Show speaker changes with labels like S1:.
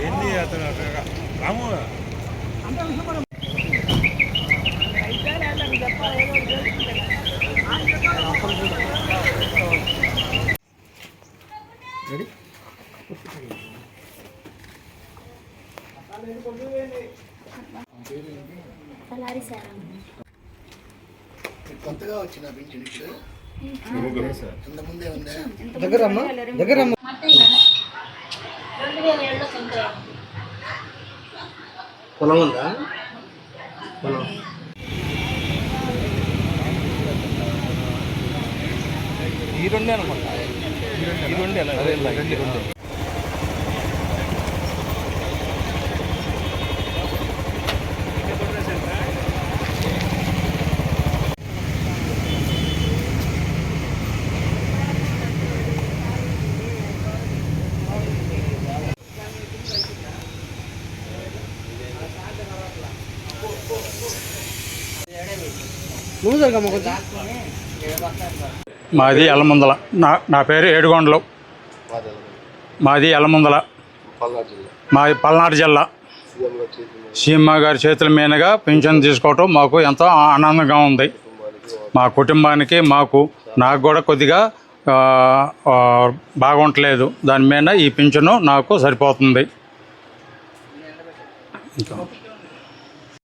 S1: ఏంటి అతను రాము
S2: తలారి
S3: కొత్తగా వచ్చిన పింఛన్ ఇప్పుడు ఇంత ముందే పొలం ఉందా? పొలం.
S4: ఈ రెండే అనుకుంటా ఈ రెండే. ఈ రెండే.
S5: మాది ఎల్లముందల నా నా పేరు ఏడుగొండలు. మాది ఎల్లముందల మాది పల్నాడు జిల్లా. సీఎం గారి చేతుల మీదుగా పింఛన్ తీసుకోవటం మాకు ఎంతో ఆనందంగా ఉంది. మా కుటుంబానికి మాకు నాకు కూడా కొద్దిగా ఆ, ఆ, బాగుంటలేదు. దాని మీద ఈ పింఛను నాకు సరిపోతుంది. ఇంకా.